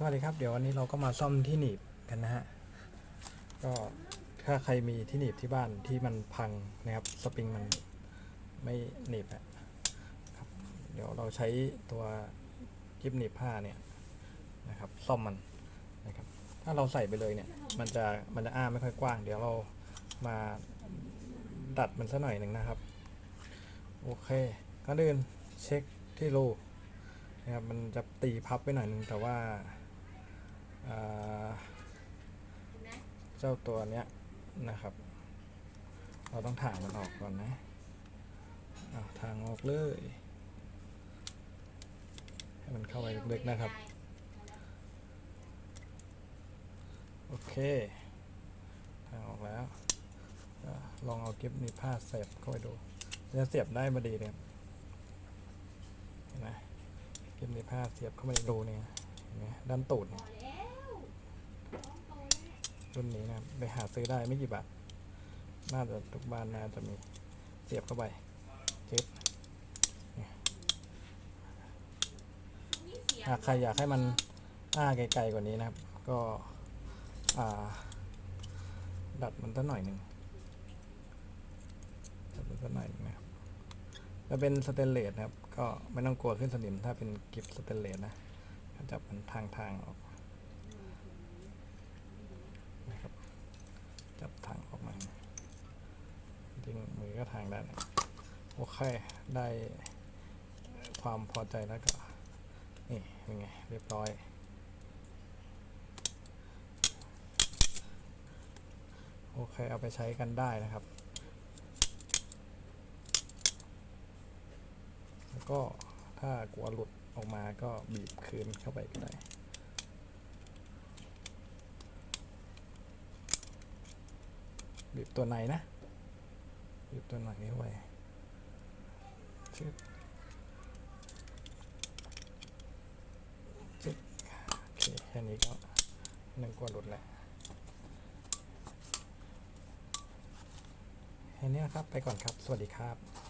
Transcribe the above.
สวัสดีครับเดี๋ยววันนี้เราก็มาซ่อมที่หนีบกันนะฮะก็ถ้าใครมีที่หนีบที่บ้านที่มันพังนะครับสปริงมันไม่หนีบอะครับเดี๋ยวเราใช้ตัวกิบหนีบผ้าเนี่ยนะครับซ่อมมันนะครับถ้าเราใส่ไปเลยเนี่ยมันจะมันจะอ้าไม่ค่อยกว้าง เดี๋ยวเรามาดัดมันสักหน่อยหนึ่งนะครับโอเคก็เดินเช็คที่รูนะครับมันจะตีพับไปหน่อยหนึงแต่ว่า เจ้าตัวเนี้ยนะครับ เราต้องถ่างมันออกก่อนนะอะทางออกเลย ให้มันเข้าไปลึกๆนะครับ โอเค ทางออกแล้ว ลองเอากิฟต์นี้ผ้าเสียบเข้าไปดู จะเสียบได้มาดีเลยครับเห็นไหมกิฟต์นี้ผ้าเสียบเข้าไปในรูเนี่ยเห็นไหมด้านตูดเนี่ย รุ่นนี้นะครับไปหาซื้อได้ไม่กี่บาทน่าจะทุกบ้านน่าจะมีเสียบเข้าไปจึ๊บหากใครอยากให้มันอ้าไกลๆกว่านี้นะครับ ก็ดัดมันสักหน่อยหนึ่งดัดมันสักหน่อยหนึ่งนะครับถ้าเป็นสเตนเลสนะครับ ก็ไม่ต้องกลัวขึ้นสนิมถ้าเป็นกิฟสเตนเลสนะจับมันทางทางๆออกนะครับ จับทางออกมา จริงมือ ก็ทางได้นโอเค ได้ความพอใจแล้วก็ นี่เป็นไง เรียบร้อย โอเค เอาไปใช้กันได้นะครับ แล้วก็ถ้ากลัวหลุดออกมาก็บีบคืนเข้าไปก็ได้บีบตัวในนะ หยิบตัวหนนี้ไว้ชึบชึบโอเคแค่นี้ก็หนึ่งกว่าหลุดแล้วแค่นี้นครับ ไปก่อนครับ สวัสดีครับ